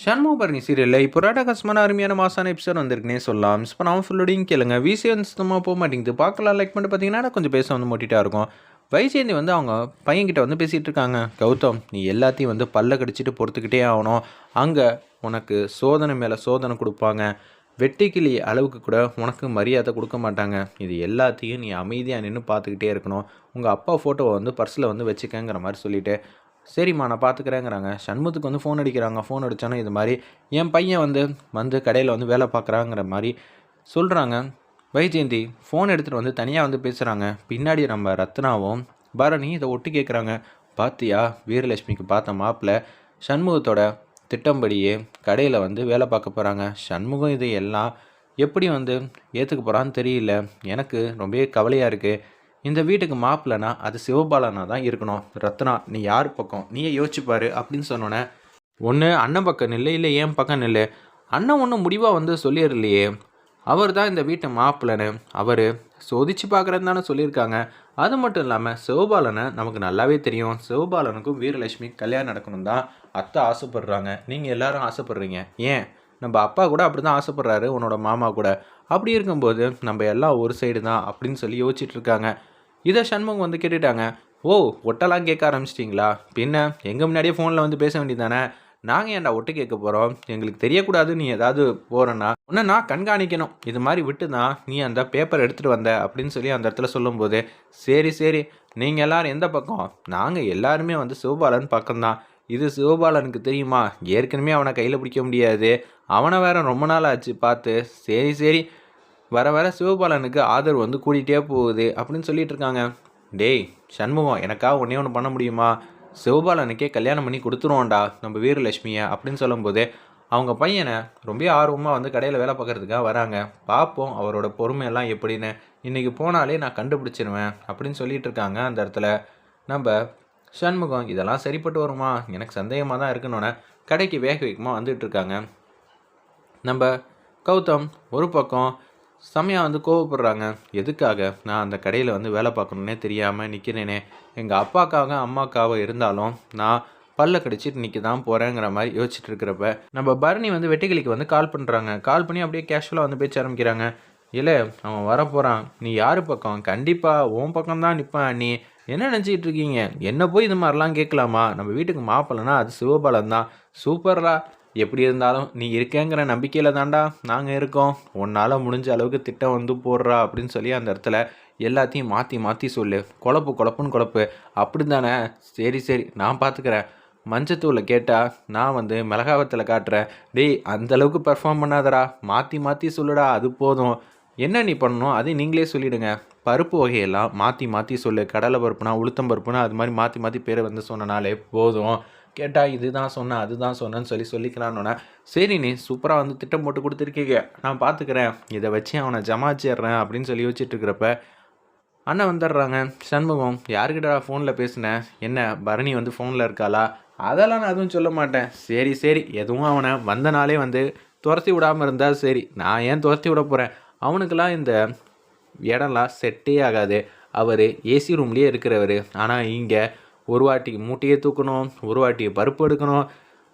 ஷண்முகபரணி சீரியலில் இப்போ ராடகாசமான அருமையான மாசான எபிசோட் வந்திருக்குனே சொல்லலாம். மிஸ் பண்ணாமல் ஃபுல்லோடையும் கேளுங்க. விசி வந்து சுத்தமாக போக மாட்டேங்குது. பார்க்கலாம். லைக் பண்ணிட்டு பார்த்தீங்கன்னா கொஞ்சம் பேச வந்து மோட்டிட்டாக இருக்கும். வைஜெயந்தி வந்து அவங்க பையன்கிட்ட வந்து பேசிகிட்டு இருக்காங்க. கௌதம் நீ எல்லாத்தையும் வந்து பல்ல கடிச்சிட்டு பொறுத்துக்கிட்டே ஆகணும். அங்கே உனக்கு சோதனை மேலே சோதனை கொடுப்பாங்க. வெட்டிக்கிளி அளவுக்கு கூட உனக்கு மரியாதை கொடுக்க மாட்டாங்க. இது எல்லாத்தையும் நீ அமைதியாக நின்று பார்த்துக்கிட்டே இருக்கணும். உங்கள் அப்பா ஃபோட்டோவை வந்து பர்ஸில் வந்து வச்சுக்கங்கிற மாதிரி சொல்லிவிட்டு சரிம்மா நான் பார்த்துக்கிறேங்கிறாங்க சண்முகத்துக்கு வந்து ஃபோன் அடிக்கிறாங்க. ஃபோன் அடித்தோன்னே இது மாதிரி என் பையன் வந்து வந்து கடையில் வந்து வேலை பார்க்குறாங்கிற மாதிரி சொல்கிறாங்க வைஜெயந்தி ஃபோன் எடுத்துகிட்டு வந்து தனியாக வந்து பேசுகிறாங்க பின்னாடி நம்ம ரத்னாவும் பரணி இதை ஒட்டு கேட்குறாங்க பார்த்தியா வீரலட்சுமிக்கு பார்த்த மாப்பிள்ள சண்முகத்தோட திட்டம்படியே கடையில் வந்து வேலை பார்க்க போகிறாங்க சண்முகம் இது எல்லாம் எப்படி வந்து ஏற்றுக்க போகிறான்னு தெரியல. எனக்கு ரொம்பவே கவலையாக இருக்குது இந்த வீட்டுக்கு மாப்பிள்ளனா அது சிவபாலனா தான் இருக்கணும். ரத்னா நீ யார் பக்கம்? நீயே யோசிச்சுப்பார் அப்படின்னு சொன்னோன்னே ஒன்று அண்ணன் பக்கம் நில்லு இல்லை ஏன் பக்கம் நில்லு. அண்ணன் ஒன்றும் முடிவாக வந்து சொல்லிடலையே. அவர் தான் இந்த வீட்டு மாப்பிள்ளன்னு. அவர் சோதிச்சு பார்க்குறேன்னு தானே சொல்லியிருக்காங்க. அது மட்டும் இல்லாமல் சிவபாலனை நமக்கு நல்லாவே தெரியும். சிவபாலனுக்கும் வீரலட்சுமி கல்யாணம் நடக்கணும் தான் அத்தை ஆசைப்படுறாங்க. நீங்கள் எல்லாரும் ஆசைப்படுறீங்க. ஏன்? நம்ம அப்பா கூட அப்படி தான் ஆசைப்படுறாரு உன்னோட மாமா கூட. அப்படி இருக்கும்போது நம்ம எல்லாம் ஒரு சைடு தான் அப்படின்னு சொல்லி யோசிச்சுட்டு இருக்காங்க. இதை சண்முகம் வந்து கேட்டுட்டாங்க. ஓ ஒட்டெல்லாம் கேட்க ஆரம்பிச்சிட்டிங்களா? பின்ன எங்கள் முன்னாடியே ஃபோனில் வந்து பேச வேண்டியதானே நாங்கள் ஏன்டா ஒட்டு கேட்க போகிறோம் எங்களுக்கு தெரியக்கூடாது நீ ஏதாவது போகிறேன்னா உன்னை நான் கண்காணிக்கணும். இது மாதிரி விட்டு தான் நீ அந்த பேப்பர் எடுத்துகிட்டு வந்த அப்படின்னு சொல்லி அந்த இடத்துல சொல்லும்போது சரி சரி நீங்கள் எல்லோரும் எந்த பக்கம்? நாங்கள் எல்லாருமே வந்து சிவபாலன் பக்கம்தான். இது சிவபாலனுக்கு தெரியுமா? ஏற்கனவே அவனை கையில் பிடிக்க முடியாது. அவனை வேற ரொம்ப நாள் ஆச்சு பார்த்து. சரி சரி வர வர சிவபாலனுக்கு ஆதரவு வந்து கூட்டிகிட்டே போகுது அப்படின்னு சொல்லிட்டு இருக்காங்க. டேய் சண்முகம் எனக்காக ஒன்றே ஒன்று பண்ண முடியுமா? சிவபாலனுக்கே கல்யாணம் பண்ணி கொடுத்துருவோம்டா நம்ம வீரலட்சுமியை அப்படின்னு சொல்லும்போது அவங்க பையனை ரொம்ப ஆர்வமாக வந்து கடையில் வேலை பார்க்கறதுக்காக வராங்க. பார்ப்போம் அவரோட பொறுமையெல்லாம் எப்படின்னு. இன்றைக்கி போனாலே நான் கண்டுபிடிச்சிருவேன் அப்படின்னு சொல்லிட்டு இருக்காங்க அந்த இடத்துல. நம்ம சண்முகம் இதெல்லாம் சரிப்பட்டு வருமா? எனக்கு சந்தேகமாக தான் இருக்கணுன்னே கடைக்கு வேக வேகமாக வந்துட்டு இருக்காங்க. நம்ம கௌதம் ஒரு பக்கம் செம்மையாக வந்து கோவப்படுறாங்க. எதுக்காக? நான் அந்த கடையில் வந்து வேலை பார்க்கணுன்னே தெரியாமல் நிற்கிறேனே எங்கள் அப்பாக்காக அம்மாக்காக இருந்தாலும் நான் பல்ல கடிச்சிட்டு நிற்க தான் போகிறேங்கிற மாதிரி யோசிச்சுட்டு இருக்கிறப்ப நம்ம பரணி வந்து வெட்டிக்கிளிக்கு வந்து கால் பண்ணுறாங்க கால் பண்ணி அப்படியே கேஷுவலாக வந்து பேச்ச ஆரம்பிக்கிறாங்க. இல்லை அவன் வரப்போகிறான் நீ யார் பக்கம்? கண்டிப்பாக உன் பக்கம் தான் நிற்பான் நீ என்ன நினச்சிக்கிட்டு இருக்கீங்க? என்ன போய் இது மாதிரிலாம் கேட்கலாமா? நம்ம வீட்டுக்கு மாப்பிள்ளனா அது சிவபாலன் தான் சூப்பர்ரா. எப்படி இருந்தாலும் நீ இருக்கேங்கிற நம்பிக்கையில் தாண்டா நாங்கள் இருக்கோம். உன்னால் முடிஞ்ச அளவுக்கு திட்டம் வந்து போடுறா அப்படின்னு சொல்லி அந்த இடத்துல எல்லாத்தையும் மாற்றி மாற்றி சொல்லு. குழப்பு குழப்புன்னு குழப்பு. அப்படி தானே சரி சரி நான் பார்த்துக்கிறேன் மஞ்சத்தூளை கேட்டால் நான் வந்து மிளகாவத்தில் காட்டுறேன். டேய் அந்தளவுக்கு பெர்ஃபார்ம் பண்ணாதடா. மாற்றி மாற்றி சொல்லுடா அது போதும். என்ன நீ பண்ணணும்? அதை நீங்களே சொல்லிவிடுங்க பருப்பு வகையெல்லாம் மாற்றி மாற்றி சொல்லு. கடலை பருப்புனா உளுத்தம் பருப்புனா அது மாதிரி மாற்றி மாற்றி பேரை வந்து சொன்னனாலே போதும். கேட்டால் இதுதான் சொன்னேன் அதுதான் சொன்னேன்னு சொல்லி சொல்லிக்கலான்னொன்னே சரி நீ சூப்பராக வந்து திட்டம் போட்டு கொடுத்துருக்கீங்க. நான் பார்த்துக்கிறேன் இதை வச்சு அவனை ஜமாச்சிடுறேன் அப்படின்னு சொல்லி யோசிச்சுட்டு இருக்கிறப்ப அண்ணன் வந்துடுறாங்க. சண்முகம் யாருக்கிட்ட ஃபோனில் பேசினேன் என்ன பரணி வந்து ஃபோனில் இருக்காளா? அதெல்லாம் நான் எதுவும் சொல்ல மாட்டேன். சரி சரி. எதுவும் அவனை வந்த நாளே வந்து துரத்தி விடாமல் இருந்தால் சரி. நான் ஏன் துரத்தி விட போகிறேன் அவனுக்கெல்லாம் இந்த இடம்லாம் செட்டே ஆகாது. அவர் ஏசி ரூம்லேயே இருக்கிறவர். ஆனால் இங்கே ஒரு வாட்டி மூட்டையை தூக்கணும் ஒரு வாட்டி பருப்பு எடுக்கணும்.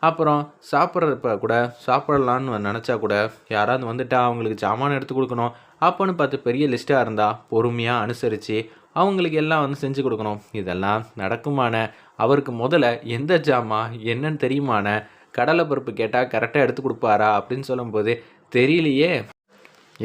அப்புறம் சாப்பிட்றப்ப கூட சாப்பிடலான்னு நினச்சா கூட யாராவது வந்துட்டா அவங்களுக்கு சாமான் எடுத்து கொடுக்கணும். அப்போன்னு பார்த்து பெரிய லிஸ்ட்டாக இருந்தால் பொறுமையாக அனுசரித்து அவங்களுக்கு எல்லாம் வந்து செஞ்சு கொடுக்கணும். இதெல்லாம் நடக்குமான அவருக்கு முதல்ல எந்த ஜாமான் என்னன்னு தெரியுமான? கடலை பருப்பு கேட்டால் கரெக்டாக எடுத்து கொடுப்பாரா அப்படின்னு சொல்லும்போது தெரியலையே.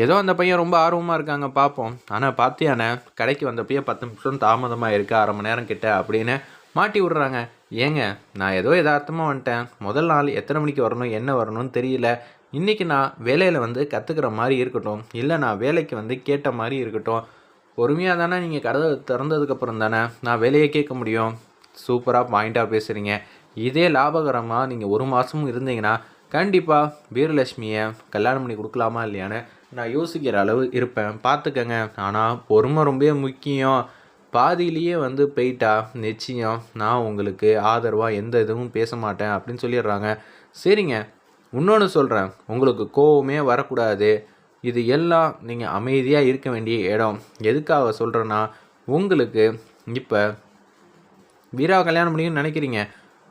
ஏதோ அந்த பையன் ரொம்ப ஆர்வமாக இருக்காங்க பார்ப்போம் ஆனால் பார்த்தியானே கடைக்கு வந்தப்பயே பத்து நிமிஷம் தாமதமாக இருக்கா அரை மணி நேரம் கிட்ட அப்படின்னு மாட்டி விட்றாங்க. ஏங்க நான் ஏதோ யதார்த்தமாக வந்துட்டேன். முதல் நாள் எத்தனை மணிக்கு வரணும் என்ன வரணும்னு தெரியல. இன்றைக்கி நான் வேலையில் வந்து கற்றுக்கிற மாதிரி இருக்கட்டும். இல்லை நான் வேலைக்கு வந்து கேட்ட மாதிரி இருக்கட்டும். பொறுமையாக தானே நீங்கள் கடை திறந்ததுக்கப்புறம் தானே நான் வேலையை கேட்க முடியும். சூப்பராக பாயிண்ட்டாக பேசுகிறீங்க இதே லாபகரமாக நீங்கள் ஒரு மாதமும் இருந்தீங்கன்னா கண்டிப்பாக வீரலட்சுமியை கல்யாணம் பண்ணி கொடுக்கலாமா இல்லையான்னு நான் யோசிக்கிற அளவு இருப்பேன். பார்த்துக்கங்க. ஆனால் பொறுமை ரொம்ப முக்கியம். பாதியிலேயே வந்து போயிட்டா நிச்சயம் நான் உங்களுக்கு ஆதரவாக எந்த இதுவும் பேச மாட்டேன் அப்படின்னு சொல்லிடுறாங்க. சரிங்க இன்னொன்று சொல்கிறேன் உங்களுக்கு கோவமே வரக்கூடாது. இது எல்லாம் நீங்கள் அமைதியாக இருக்க வேண்டிய இடம். எதுக்காக சொல்கிறேன்னா உங்களுக்கு இப்போ வீராவை கல்யாணம் பண்ணிக்கணும்னு நினைக்கிறீங்க.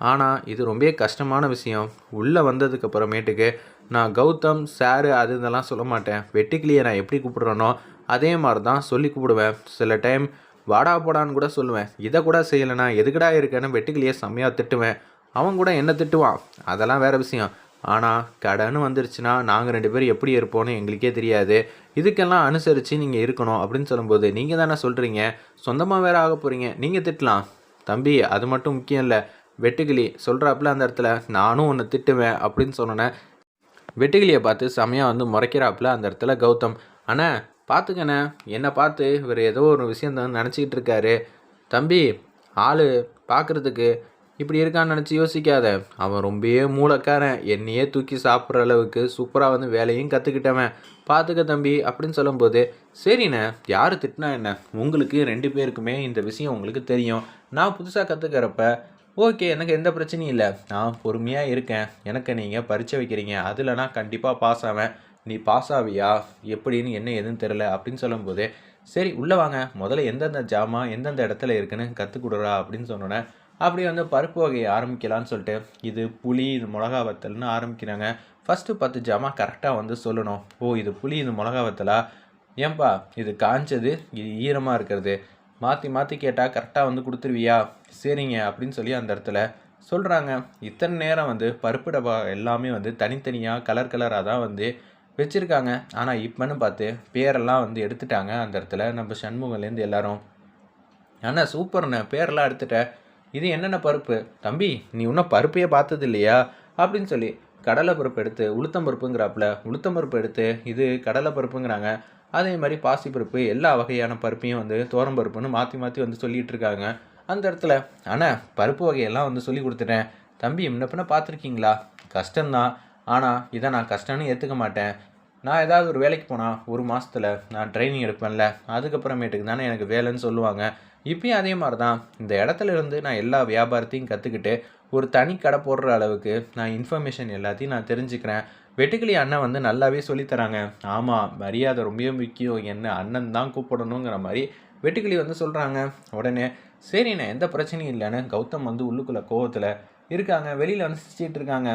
ஆனால் இது ரொம்ப கஷ்டமான விஷயம். உள்ளே வந்ததுக்கு அப்புறமேட்டுக்கு நான் கௌதம் சாரு அது இதெல்லாம் சொல்ல மாட்டேன். வெட்டிக்கிளியை நான் எப்படி கூப்பிடுறேனோ அதே மாதிரி தான் சொல்லி கூப்பிடுவேன். சில டைம் வாடா போடான்னு கூட சொல்லுவேன். இதை கூட செய்யலைனா எதுக்குடா இருக்கேன்னு வெட்டுக்கிளியை செம்மையாக திட்டுவேன். அவன் கூட என்ன திட்டுவான்? அதெல்லாம் வேறு விஷயம். ஆனால் கடன் வந்துருச்சுன்னா நாங்கள் ரெண்டு பேரும் எப்படி இருப்போம்னு எங்களுக்கே தெரியாது. இதுக்கெல்லாம் அனுசரித்து நீங்கள் இருக்கணும் அப்படின்னு சொல்லும்போது நீங்கள் தானே சொல்கிறீங்க சொந்தமாக வேறு ஆக போகிறீங்க நீங்கள் திட்டலாம். தம்பி அது மட்டும் முக்கியம் இல்லை. வெட்டுக்கிளி சொல்கிறாப்புல அந்த இடத்துல நானும் ஒன்று திட்டுவேன் அப்படின்னு சொன்னோன்னே வெட்டுக்கிளியை பார்த்து செமையாக வந்து முறைக்கிறாப்புல அந்த இடத்துல கௌதம். ஆனால் பார்த்துக்கண்ணே என்னை பார்த்து இவர் ஏதோ ஒரு விஷயம் தான் நினச்சிக்கிட்டு இருக்காரு தம்பி ஆள் பார்க்குறதுக்கு இப்படி இருக்கான்னு நினச்சி யோசிக்காத. அவன் ரொம்பவே மூளைக்காரன். என்னையே தூக்கி சாப்பிட்ற அளவுக்கு சூப்பராக வந்து வேலையும் கற்றுக்கிட்டவன் பார்த்துக்க தம்பி அப்படின்னு சொல்லும்போது சரிண்ணே யார் திட்டினா என்ன? உங்களுக்கு ரெண்டு பேருக்குமே இந்த விஷயம் உங்களுக்கு தெரியும். நான் புதுசாக கற்றுக்கிறப்ப ஓகே எனக்கு எந்த பிரச்சனையும் இல்லை. நான் பொறுமையாக இருக்கேன். எனக்கு நீங்கள் பரிச்சை வைக்கிறீங்க. அதில் நான் கண்டிப்பாக பாஸ் ஆவேன். நீ பாஸ் ஆவியா? எப்படின்னு என்ன எதுன்னு தெரில அப்படின்னு சொல்லும்போது சரி உள்ளே வாங்க. முதல்ல எந்தெந்த ஜாமான் எந்தெந்த இடத்துல இருக்குன்னு கற்றுக் கொடுறா? அப்படின்னு சொன்னோன்னே அப்படியே வந்து பருப்பு வகையை ஆரம்பிக்கலான்னு சொல்லிட்டு இது புளி இது மிளகா வத்தல்னு ஆரம்பிக்கிறாங்க. ஃபஸ்ட்டு பத்து ஜாமான் கரெக்டாக வந்து சொல்லணும். ஓ இது புளி இது மிளகா வத்தலா? ஏன்பா இது காஞ்சது இது ஈரமாக இருக்கிறது. மாற்றி மாற்றி கேட்டால் கரெக்டாக வந்து கொடுத்துருவியா? சரிங்க அப்படின்னு சொல்லி அந்த இடத்துல சொல்கிறாங்க இத்தனை நேரம் வந்து பருப்பு டப்பா எல்லாமே வந்து தனித்தனியாக கலர் கலராக தான் வந்து வச்சுருக்காங்க. ஆனால் இப்போன்னு பார்த்து பேரெல்லாம் வந்து எடுத்துட்டாங்க அந்த இடத்துல. நம்ம சண்முகலேருந்து எல்லாரும் ஆனால் சூப்பர்ண்ண பேரெல்லாம் எடுத்துட்ட. இது என்னென்ன பருப்பு? தம்பி நீ இன்னும் பருப்பையே பார்த்தது இல்லையா அப்படின்னு சொல்லி கடலை பருப்பு எடுத்து உளுத்தம் பருப்புங்கிறாப்புல. உளுத்தம் பருப்பு எடுத்து இது கடலை பருப்புங்கிறாங்க. அதே மாதிரி பாசி பருப்பு எல்லா வகையான பருப்பையும் வந்து தோரம் பருப்புன்னு மாற்றி மாற்றி வந்து சொல்லிகிட்டு இருக்காங்க. அந்த இடத்துல ஆனால் பருப்பு வகையெல்லாம் வந்து சொல்லி கொடுத்துட்டேன். தம்பி முன்ன பின்ன பார்த்துருக்கீங்களா? கஷ்டம்தான். ஆனால் இதை நான் கஷ்டம்னு ஏற்றுக்க மாட்டேன். நான் ஏதாவது ஒரு வேலைக்கு போனால் ஒரு மாதத்தில் நான் ட்ரைனிங் எடுப்பேன்ல. அதுக்கப்புறமேட்டுக்கு தானே எனக்கு வேலைன்னு சொல்லுவாங்க. இப்பயும் அதே மாதிரி தான் இந்த இடத்துல இருந்து நான் எல்லா வியாபாரத்தையும் கற்றுக்கிட்டு ஒரு தனி கடை போடுற அளவுக்கு நான் இன்ஃபர்மேஷன் எல்லாத்தையும் நான் தெரிஞ்சுக்கிறேன். வெட்டுக்கிளி அண்ணன் வந்து நல்லாவே சொல்லித்தராங்க ஆமாம் மரியாதை ரொம்ப முக்கியம். என்ன அண்ணன் தான் கூப்பிடணுங்கிற மாதிரி வெட்டுக்கிளி வந்து சொல்கிறாங்க உடனே சரிண்ணே எந்த பிரச்சனையும் இல்லைன்னு கௌதம் வந்து உள்ளுக்குள்ளே கோவத்தில் இருக்காங்க. வெளியில் வந்து சிரிச்சிட்டு இருக்காங்க.